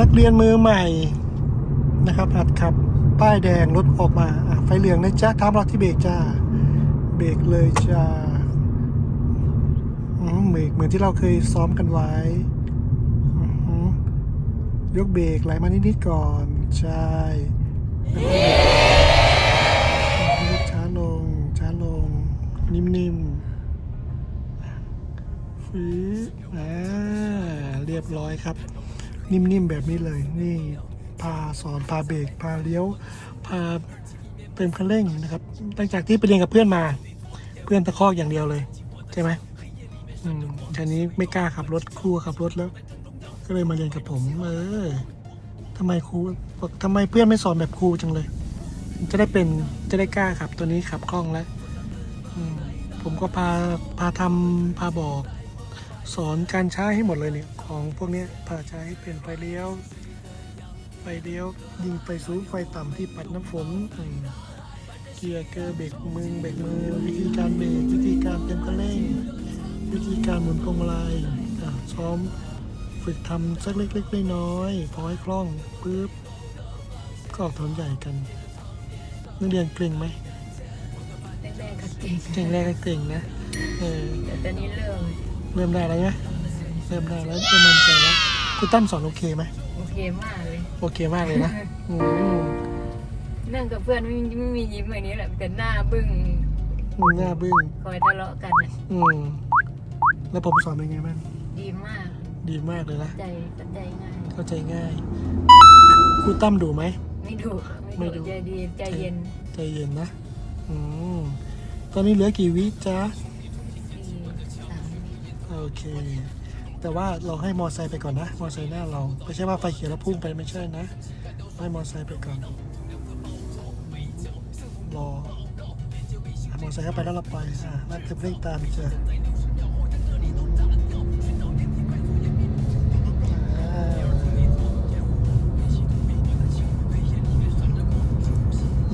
นักเรียนมือใหม่นะครับหัดขับป้ายแดงรถออกมาไฟเหลืองนะจ๊ะท้ามเราที่เบรกจ้าเบรกเลยจ้าอืมเบรกเหมือนที่เราเคยซ้อมกันไว้ยกเบรกไหลมานิดๆก่อนใช่ช้าลงช้าลง นิ่มๆฟีอ่าเรียบร้อยครับ นิ่มๆแบบนี้เลย นี่พาสอนพาเบรกพาเลี้ยว พาเติมคันเร่งนะครับหลังจากที่ไปเรียนกับเพื่อนมา เพื่อนตะคอกอย่างเดียวเลยใช่ไหมอืมทีนี้ไม่กล้าขับรถครูขับรถแล้ว ก็เลยมาเรียนกับผม เออทำไมครูบอกทำไมเพื่อนไม่สอนแบบครูจังเลย จะได้เป็นจะได้กล้าขับตัวนี้ขับคล่องแล้วอืมผมก็พาพาทำพาบอก สอนการใช้ให้หมดเลยเนี่ย ของพวกเนี้ยพาใช้ให้เป็นไฟเลี้ยว ไฟเลี้ยว ยิงไฟสูงไฟต่ำที่ปัดน้ำฝนอืมเกียร์เกอร์เบรกมือเบรกมือ วิธีการเบรกวิธีการเต็มคันเร่ง วิธีการหมุนพวงมาลัยอะซ้อมฝึกทำสักเล็กๆน้อยๆพอให้คล่องปุ๊บก็ออกถนนใหญ่กันนักเรียนเกรงไหมแรกๆก็เก่งเกรงแรกก็เกรงนะเออแต่ตอนนี้เริ่มเริ่มได้แล้วไห มเริ่มได้แล้วเริ่มมั่นใจแล้วคุณตั้มสอนโอเคไหมโอเคมากเลย โอเคมากเลยนะอืมนั่งกับเพื่อนไม่มีไม่มียิ้มแบบนี้แหละแต่หน้าบึ้งมึงหน้าบึ้งคอยทะเลาะกันน่ะอืมแล้วผมสอนเป็นไงบ้างดีมาก ดีมากเลยนะ ใจตัดใจง่ายเข้าใจง่ายครูตั้มดูไหม ไม่ดุไม่ไม่ดุดุใจดีใจเย็นใจเย็นนะอืมตอนนี้เหลือกี่วิจ๊ะที่สาม โอเค แต่ว่าเราให้มอไซค์ไปก่อนนะ มอไซค์หน้าเรา ไม่ใช่ว่าไฟเขียวแล้วพุ่งไปไม่ใช่นะ ให้มอไซค์ไปก่อน รอมอไซค์เข้าไปแล้วเราไปอะนั่นเต็มเร่งตามเจออ่า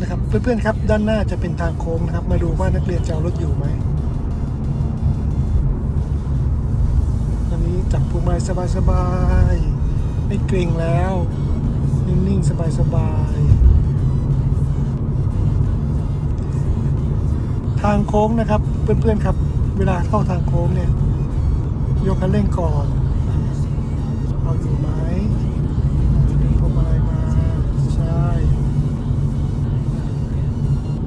นะครับเพื่อนๆครับด้านหน้าจะเป็นทางโค้งนะครับ มาดูว่านักเรียนจะเอารถอยู่ไหม จับพวงมาลัยสบายๆไม่เกรงแล้ว นิ่งๆ สบายๆ ทางโค้งนะครับ เพื่อนๆครับ เวลาเข้าทางโค้งเนี่ย ยกคันเร่งก่อน เอาอยู่ไหมดึงพวงมาลัยมา ใช่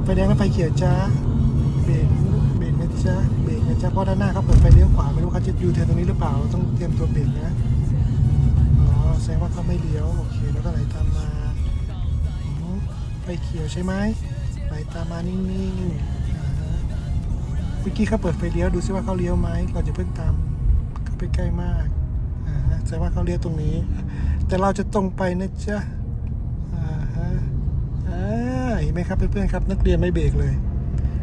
ไฟแดงแล้วไฟเขียวจ้าเบรกเบรกนะจ๊ะ เบรกนะจ๊ะเพราะด้านหน้าเขาเปิดไฟเลี้ยวขวาไม่รู้เขาจะยูเทิร์นตรงนี้หรือเปล่าต้องเตรียมตัวเบรกนะอ๋อแสดงว่าเขาไม่เลี้ยวโอเคแล้วก็ไหลตามมาไฟเขียวใช่ไหมไหลตามมานิ่งๆเมื่อกี้เขาเปิดไฟเลี้ยวดูซิว่าเขาเลี้ยวไหมเราจะเพิ่งตามเขาไปใกล้มากอ่าแสดงว่าเขาเลี้ยวตรงนี้ แต่เราจะตรงไปนะจ๊ะอ่าฮะอ่าเห็นไหมครับเพื่อนๆครับ นักเรียนไม่เบรกเลย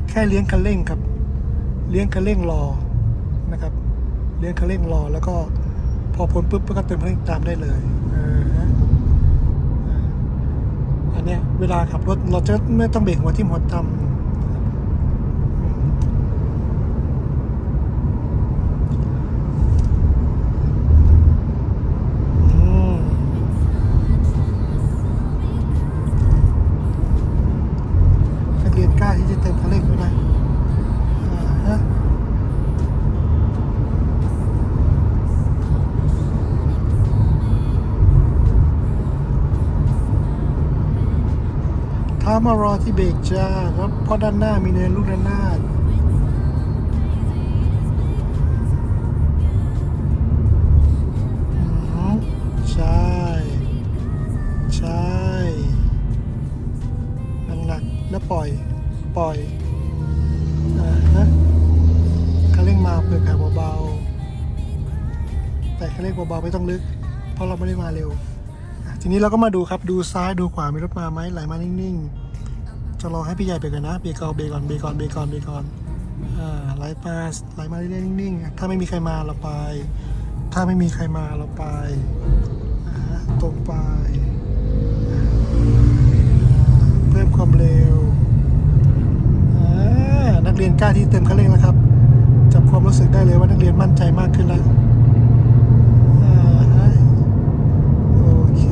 แค่เลี้ยงคันเร่งครับ เลี้ยงคันเร่งรอนะครับ เลี้ยงคันเร่งรอ แล้วก็พอพ้นปุ๊บก็เติมคันเร่งตามได้เลยอันเนี้ยเวลาขับรถเราจะไม่ต้องเบรกหัวทิ่มหัวตำามารอที่เบรกจ้าครับเพราะด้านหน้ามีเนินลูกระนาดอืมใช่ ใช่หนักๆแล้วปล่อย ปล่อยอ่าฮะคันเร่งมาเปิดแผลเบาๆ แต่คันเร่งเบาๆไม่ต้องลึก เพราะเราไม่ได้มาเร็วทีนี้เราก็มาดูครับดูซ้ายดูขวามีรถมาไหมไหลมานิ่ง ๆ จะรอให้พี่ใหญ่ไปก่อนนะเบรกก่อนเบรกก่อนเบรกก่อนเบรกก่อนเบรกก่อนอ่าไหลมาไหลมาเรื่อยๆนิ่งๆถ้าไม่มีใครมาเราไป ถ้าไม่มีใครมาเราไปตรงไปเพิ่มความเร็วอ่านักเรียนกล้าที่เติมคันเร่งแล้วครับจับความรู้สึกได้เลยว่านักเรียนมั่นใจมากขึ้นแล้วอ่าฮะ โอเค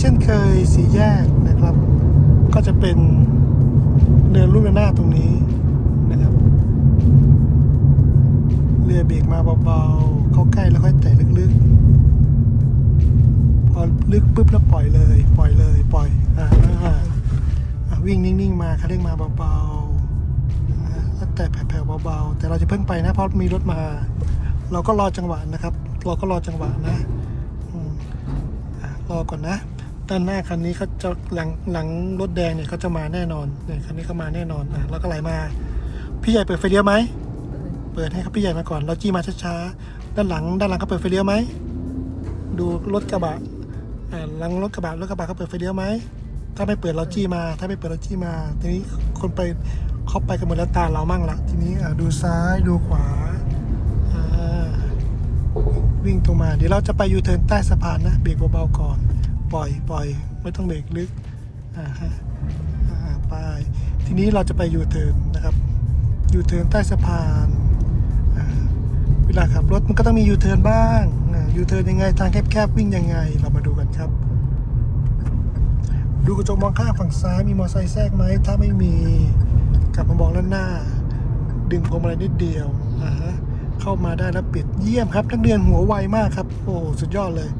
เช่นเคย สี่แยกนะครับ ก็จะเป็นเดินลูกระนาดตรงนี้นะครับเรือเบรกมาเบาๆ เข้าใกล้แล้วค่อยแตะลึกๆ พอลึกปุ๊บแล้วปล่อยเลย ปล่อยเลย ปล่อยอ่าอ่าอ่าวิ่งนิ่งๆมาคันเร่งมาเบาๆแล้วแต่แผ่วๆเบาๆ แต่เราจะเพิ่งไปนะเพราะมีรถมา เราก็รอจังหวะนะครับ เราก็รอจังหวะนะรอก่อนนะ ด้านหน้าคันนี้เขาจะหลังหลังรถแดงเนี่ยเขาจะมาแน่นอนเนี่ยคันนี้เขามาแน่นอนอะแล้วก็ไหลมา พี่ใหญ่เปิดไฟเลี้ยวไหมเปิดให้ครับพี่ใหญ่มาก่อนเราจี้มาช้าๆด้านหลัง ด้านหลังเขาเปิดไฟเลี้ยวไหมดูรถกระบะอ่าหลังรถกระบะรถกระบะเขาเปิดไฟเลี้ยวไหมถ้าไม่เปิดเราจี้มา ถ้าไม่เปิดเราจี้มาทีนี้คนไปเขาไปกันหมดแล้วตาเรามั่งละทีนี้อะดูซ้ายดูขวาอ่าวิ่งตรงมา เดี๋ยวเราจะไปยูเทิร์นใต้สะพานนะเบรกเบาๆก่อน ปล่อยปล่อยไม่ต้องเบรกลึกอ่าฮะอ่าไปทีนี้เราจะไปยูเทิร์นนะครับยูเทิร์นใต้สะพานเวลาขับรถมันก็ต้องมียูเทิร์นบ้างยูเทิร์นยังไงทางแคบๆวิ่งยังไงเรามาดูกันครับ ดูกระจกมองข้างฝั่งซ้ายมีมอเตอร์ไซค์แทรกไหมถ้าไม่มีกลับมามองด้านหน้า ดึงพวงมาลัยนิดเดียวอ่าเข้ามาได้แล้วปิดเยี่ยมครับนักเรียนหัวไวมากครับ โอ้สุดยอดเลย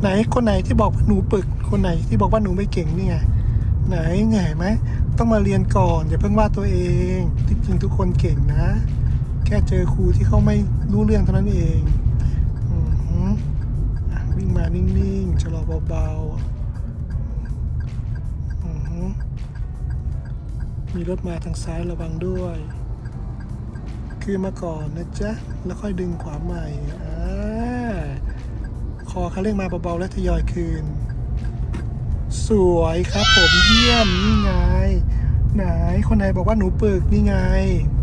ไหนคนไหนที่บอกว่าหนูปึก คนไหนที่บอกว่าหนูไม่เก่งนี่ไงไหนไงไหมต้องมาเรียนก่อน อย่าเพิ่งว่าตัวเองที่จริงทุกคนเก่งนะ แค่เจอครูที่เขาไม่รู้เรื่องเท่านั้นเองอือหืออะวิ่งมานิ่งๆชะลอเบาๆอือหือมีรถมาทางซ้ายระวังด้วย คือมาก่อนนะจ๊ะ แล้วค่อยดึงขวาใหม่อ่า คอคันเร่งมาเบาๆแล้วทยอยคืน สวยครับผมเยี่ยมนี่ไงไหนคนไหนบอกว่าหนูปึกนี่ไง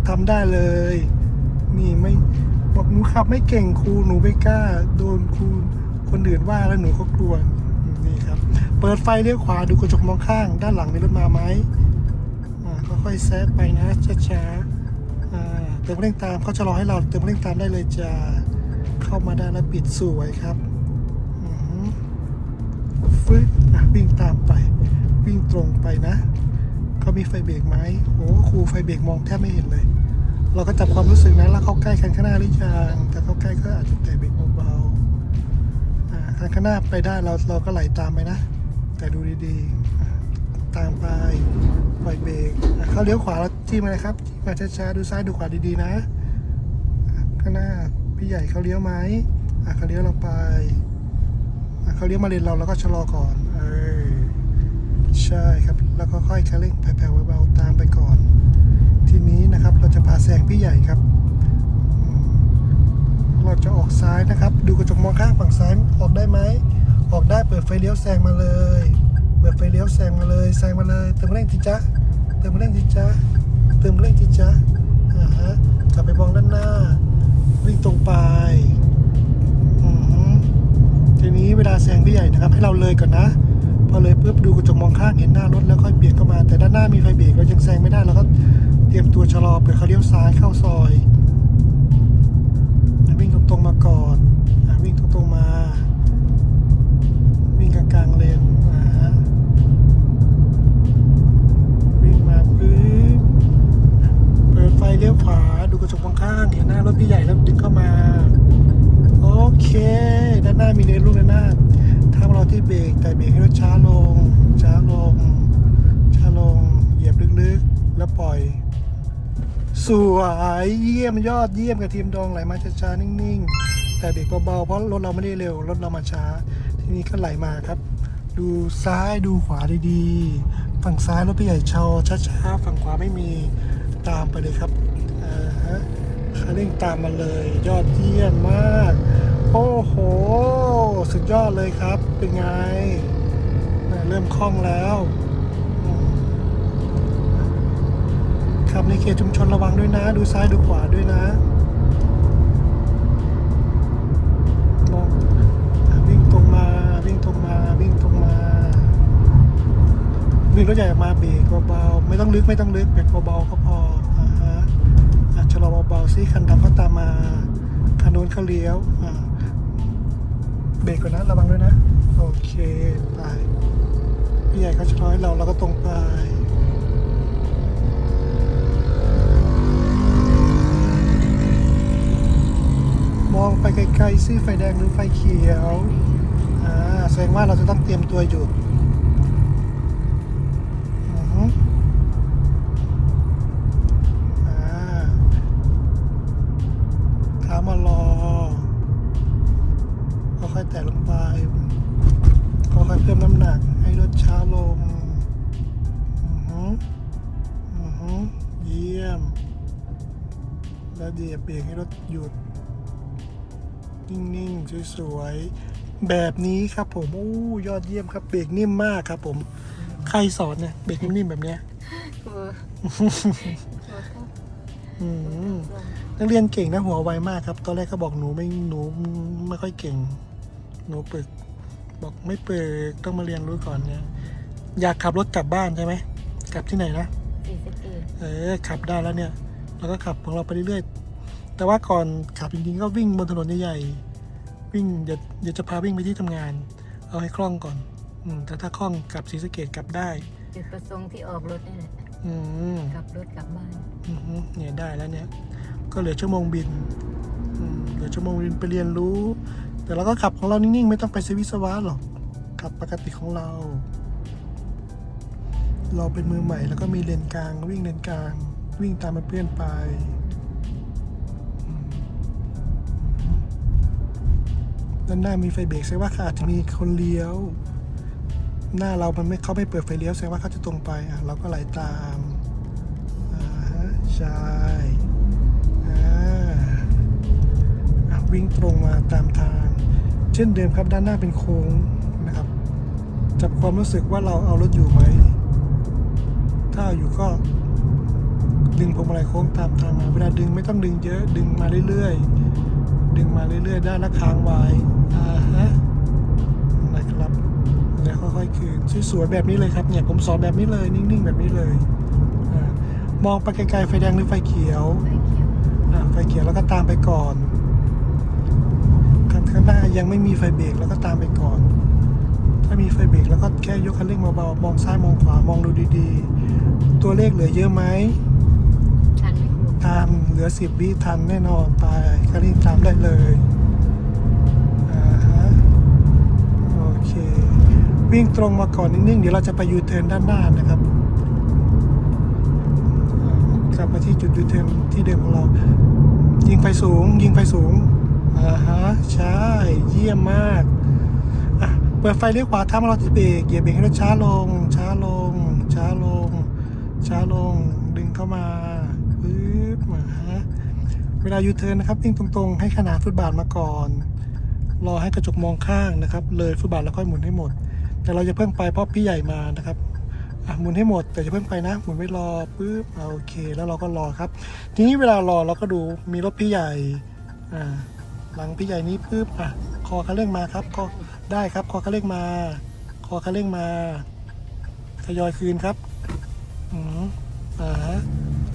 ทำได้เลย นี่ไม่บอกหนูขับไม่เก่งครูหนูไม่กล้า โดนครูคนอื่นว่าแล้วหนูก็กลัวนี่ครับ เปิดไฟเลี้ยวขวาดูกระจกมองข้าง ด้านหลังมีรถมาไหมอ่าค่อยๆแซะไปนะช้าๆอ่าเติมเร่งตามเขาจะรอให้เราเติมเร่งตามได้เลยจ้าเข้ามาได้แล้วปิดสวยครับ ฟึ๊บอะวิ่งตามไป วิ่งตรงไปนะเขามีไฟเบรกไหมโอ้ครูไฟเบรกมองแทบไม่เห็นเลย เราก็จับความรู้สึกนะแล้วเข้าใกล้คันข้างหน้าหรือยังแต่เข้าใกล้ก็อาจจะแตะเบรกเบาๆอ่าคันข้างหน้าไปได้เราเราก็ไหลตามไปนะ แต่ดูดีๆตามไปไฟเบรกเขาเลี้ยวขวาแล้วจี้มาเลยครับจี้มาช้าๆดูซ้ายดูขวาดีๆนะข้างหน้าพี่ใหญ่เขาเลี้ยวไหมอะเขาเลี้ยวเราไป เขาเลี้ยวมาเลนเราแล้วก็ชะลอก่อนเออใช่ครับ แล้วก็ค่อยคันเร่งแผ่วๆเบาๆตามไปก่อน ทีนี้นะครับเราจะพาแซงพี่ใหญ่ครับเราจะออกซ้ายนะครับ ดูกระจกมองข้างฝั่งซ้ายออกได้ไหมออกได้เปิดไฟเลี้ยวแซงมาเลย เปิดไฟเลี้ยวแซงมาเลยแซงมาเลยเติมเร่งทีจ้าเติมเร่งทีจ้าเติมเร่งทีจ้าอ่าฮะกลับไปมองด้านหน้าวิ่งตรงไป ทีนี้เวลาแซงพี่ใหญ่นะครับ ให้เราเลยก่อนนะ พอเลยปุ๊บดูกระจกมองข้างเห็นหน้ารถแล้วค่อยเบียดเข้ามา แต่ด้านหน้ามีไฟเบรกเรายังแซงไม่ได้เราก็เตรียมตัวชะลอเผื่อเขาเลี้ยวซ้ายเข้าซอยแล้วิ่งตรงๆมาก่อน วยเยี่ยมยอดเยี่ยมกับทีมดองไหลมาช้าๆนิ่งๆ แต่เบรกเบาๆเพราะรถเราไม่ได้เร็วรถเรามาช้า ทีนี้ก็ไหลมาครับ ดูซ้ายดูขวาดีๆ ฝั่งซ้ายรถพี่ใหญ่ชอช้าๆฝั่งขวาไม่มีตามไปเลยครับคันเร่งตามมาเลย ยอดเยี่ยมมาก โอ้โห สุดยอดเลยครับ เป็นไง เริ่มคล่องแล้วอืมขับ ในเขตชุมชนระวังด้วยนะ ดูซ้ายดูขวาด้วยนะมองวิ่งตรงมาวิ่งตรงมาวิ่งตรงมา วิ่งรถใหญ่ออกมาเบรกเบาๆไม่ต้องลึกไม่ต้องลึกเบรกเบาๆก็พออ่าฮะชะลอเบาๆซิคันดำเขาตามมาคันโน้นเขาเลี้ยวอะเบรกก่อนนะระวังด้วยนะ โอเคไปพี่ใหญ่เขาจะร้อยเราเราก็ตรงไป มองไปไกลๆซิไฟแดงหรือไฟเขียวอ่าแสดงว่าเราจะต้องเตรียมตัวหยุดอือฮึอ่าเท้ามารอค่อยๆแตะลงไปค่อยๆเพิ่มน้ำหนักให้รถช้าลงอือฮึอือฮึเยี่ยม แล้วเดี๋ยบเบรกให้รถหยุด นิ่งๆ สวยๆ แบบนี้ครับผมโอ้ยอดเยี่ยมครับเบรกนิ่มมากครับ ผม ใครสอนเนี่ยเบรกนิ่มๆแบบเนี้ยครูครูครับอืมนักเรียนเก่งนะหัวไวมากครับ ตอนแรกเขาบอกหนูไม่หนูไม่ค่อยเก่ง หนูปึก บอกไม่ปึกต้องมาเรียนรู้ก่อนเนี่ย อยากขับรถกลับบ้านใช่ไหมกลับที่ไหนนะสีสะเกตเออขับได้แล้วเนี่ย เราก็ขับของเราไปเรื่อยๆ แต่ว่าก่อนขับจริงๆก็วิ่งบนถนนใหญ่ๆวิ่งเดี๋ยวเดี๋ยวจะพาวิ่งไปที่ทำงาน เอาให้คล่องก่อน อืมแต่ถ้าคล่องกลับศรีสะเกดกลับได้ จุดประสงค์ที่ออกรถนี่แหละอืมกลับรถกลับบ้านอือฮึเนี่ยได้แล้วเนี่ย ก็เหลือชั่วโมงบินอืมเหลือชั่วโมงบินไปเรียนรู้ แต่เราก็ขับของเรานิ่งๆ ไม่ต้องไปซื้อวิศวะหรอกขับปกติของเรา เราเป็นมือใหม่แล้วก็มีเลนกลางวิ่งเลนกลาง วิ่งตามเพื่อนๆไป ด้านหน้ามีไฟเบรกแสดงว่าเขาอาจจะมีคนเลี้ยว หน้าเรามันไม่เขาไม่เปิดไฟเลี้ยวแสดงว่าเขาจะตรงไปอะเราก็ไหลตามอ่าฮะใช่อ่าอะวิ่งตรงมาตามทาง เช่นเดิมครับด้านหน้าเป็นโค้งนะครับ จับความรู้สึกว่าเราเอารถอยู่ไหมถ้าอาอยู่ก็ดึงพวงมาลัยโค้งตามทางมาเวลาดึงไม่ต้องดึงเยอะดึงมาเรื่อยๆ ดึงมาเรื่อยๆได้แล้วค้างไว้อ่าฮะนะครับแล้วค่อยๆคืนสวยๆแบบนี้เลยครับเนี่ยผมสอนแบบนี้เลยนิ่งๆ แบบนี้เลยอามองไปไกลๆไฟแดงหรือไฟเขียวไฟเขียวอ่าไฟเขียวแล้วก็ตามไปก่อนคันข้างหน้ายังไม่มีไฟเบรกแล้วก็ตามไปก่อน ถ้ามีไฟเบรกแล้วก็แค่ยกคันเร่งเบาๆมองซ้ายมองขวามองดูดีๆ ตัวเลขเหลือเยอะไหม ทันไหมครูตามเหลือสิบวิทันแน่นอนไปคันเร่งตามได้เลยอ่าฮะโอเค วิ่งตรงมาก่อนนิ่งๆ เดี๋ยวเราจะไปยูเทิร์นด้านหน้านะครับกลับมาที่จุดยูเทิร์นที่เดิมของเรา ยิงไฟสูง ยิงไฟสูงอ่าฮะใช่เยี่ยมมากอะเปิดไฟเลี้ยวขวาท้ามารอที่เบรกเหยียบเบรกให้รถช้าลง ช้าลง ช้าลง ช้าลง ดึงเข้ามา วลายูเทิร์นนะครับวิ่งตรงๆ ให้ขนาดฟุตบาทมาก่อน รอให้กระจกมองข้างนะครับ เลยฟุตบาทแล้วค่อยหมุนให้หมด แต่เราจะเพิ่งไปเพราะพี่ใหญ่มานะครับอะหมุนให้หมดแต่จะเพิ่งไปนะ หมุนไว้รอปึ๊บโอเค แล้วเราก็รอครับ ทีนี้เวลารอเราก็ดูมีรถพี่ใหญ่อ่าหลังพี่ใหญ่นี้ปึ๊บอะคอคันเร่งมาครับก็ได้ครับคอคันเร่งมา คอคันเร่งมาทยอยคืนครับอืมอ่าฮะ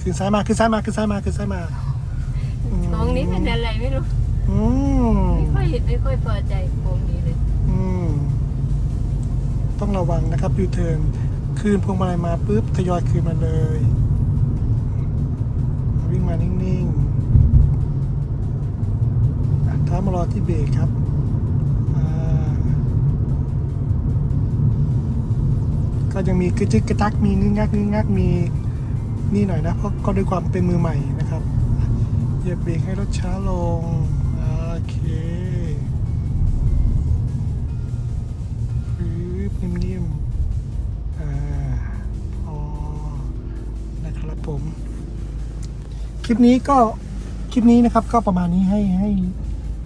คืนซ้ายมาคืนซ้ายมาคืนซ้ายมาคืนซ้ายมา อืมโค้งนี้เป็นอะไรไม่รู้อืมไม่ค่อยไม่ค่อยพอใจโค้งนี้เลยอืมต้องระวังนะครับยูเทิร์นคืนพวงมาลัยมาปุ๊บทยอยคืนมาเลย วิ่งมานิ่งๆอะท้ามารอที่เบรกครับอ่าก็ยังมีกระจึกกระตักมีงึกงักงึกงักมีนี่หน่อยนะเพราะก็ด้วยความเป็นมือใหม่นะครับ เหยียบเบรกให้รถช้าลง โอเคปึ๊บนิ่มๆ อ่า พอ นะครับผม คลิปนี้ก็ คลิปนี้นะครับก็ประมาณนี้ให้ให้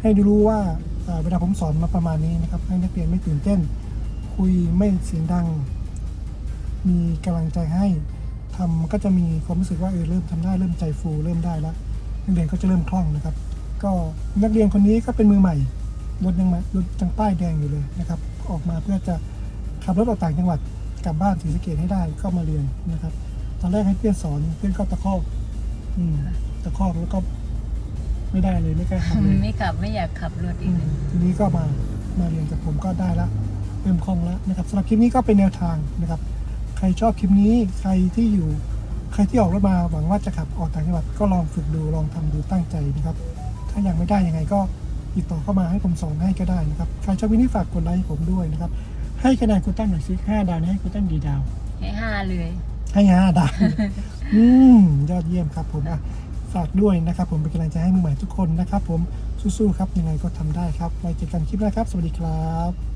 ให้ดูรู้ว่าอ่าเวลาผมสอนมาประมาณนี้นะครับ ให้นักเรียนไม่ตื่นเต้น คุยไม่เสียงดัง มีกำลังใจให้ทำก็จะมีความรู้สึกว่าเออเริ่มทำได้เริ่มใจฟูเริ่มได้แล้ว นักเรียนก็จะเริ่มคล่องนะครับ ก็นักเรียนคนนี้ก็เป็นมือใหม่รถยังมารถจังป้ายแดงอยู่เลยนะครับ ออกมาเพื่อจะขับรถออกต่างจังหวัดกลับบ้านศรีสะเกดให้ได้ก็มาเรียนนะครับ ตอนแรกให้เพื่อนสอนเพื่อนก็ตะคอกอืมตะคอกแล้วก็ไม่ได้เลยไม่กล้าทำเลย ไม่ขับไม่อยากขับรถอีอืกมเลยทีนี้ก็มามาเรียนกับผมก็ได้ละเริ่มคล่องแล้วนะครับสำหรับคลิปนี้ก็เป็นแนวทางนะครับ ใครชอบคลิปนี้ใครที่อยู่ ใครที่ออกรถมาหวังว่าจะขับออกต่างจังหวัดก็ลองฝึกดูลองทำดูตั้งใจนะครับ ถ้ายังไม่ได้ยังไงก็ติดต่อเข้ามาให้ผมสอนให้ก็ได้นะครับใครชอบวินนี่ฝากกดไลค์ให้ผมด้วยนะครับ ให้คะแนนคุณตั้งหน่อยสิห้าดาวนี่ให้คุณตั้งกี่ดาว ให้ห้าเลย ให้ห้าดาวอืมยอดเยี่ยมครับผมอะฝากด้วยนะครับ ผมเป็นกำลังใจให้มือใหม่ทุกคนนะครับ ผมสู้ๆครับยังไงก็ทำได้ครับไว้เจอกันคลิปหน้าครับ สวัสดีครับ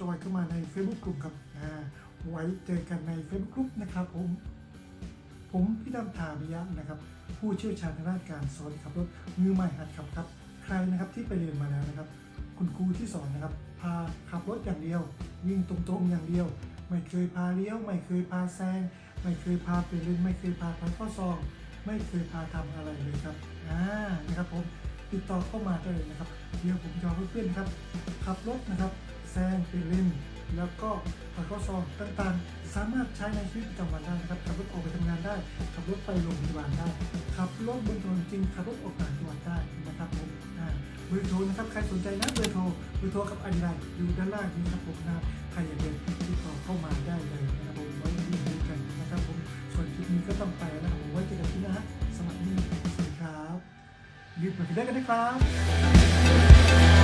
จอยเข้ามาใน Facebook กลุ่มครับไว้เจอกันใน Facebook กลุ่มนะครับผมผมพี่ดำถามิยะนะครับ ผู้เชี่ยวชาญทางด้านการสอนขับรถมือใหม่หัดขับครับ ใครนะครับที่ไปเรียนมาแล้วนะครับ คุณครูที่สอนนะครับ พาขับรถอย่างเดียว วิ่งตรงๆอย่างเดียว ไม่เคยพาเลี้ยว ไม่เคยพาแซงไม่เคยพาเปลี่ยนเลนไม่เคยพาทางข้อซอง ไม่เคยพาทำอะไรเลยครับอ่านะครับผมติดต่อเข้ามาได้เลยนะครับ เดี๋ยวผมจะเอาเพื่อนๆครับขับรถนะครับ แซงเปลี่ยนแล้วก็ทางข้อซองต่างๆ สามารถใช้ในชีวิตประจำวันได้นะครับขับรถออกไปทำงานได้ ขับรถไปโรงพยาบาลได้ขับรถบนถนนจริงขับรถออกต่างจังหวัดได้นะครับผมอ่าเบอร์โทรนะครับใครสนใจนะเบอร์โทรเบอร์โทรกับอันไลน์อยู่ด้านล่างนี้ครับผมนะใครอยากเรียนติดต่อเข้ามาได้เลยนะครับผมไว้ดีดูกันนะครับผมส่วนคลิปนี้ก็ต้องไปแล้วนะครับผมไว้เจอกันที่หน้าสวัสดีสวัสดีครับรีบไปกันได้กันนะครับ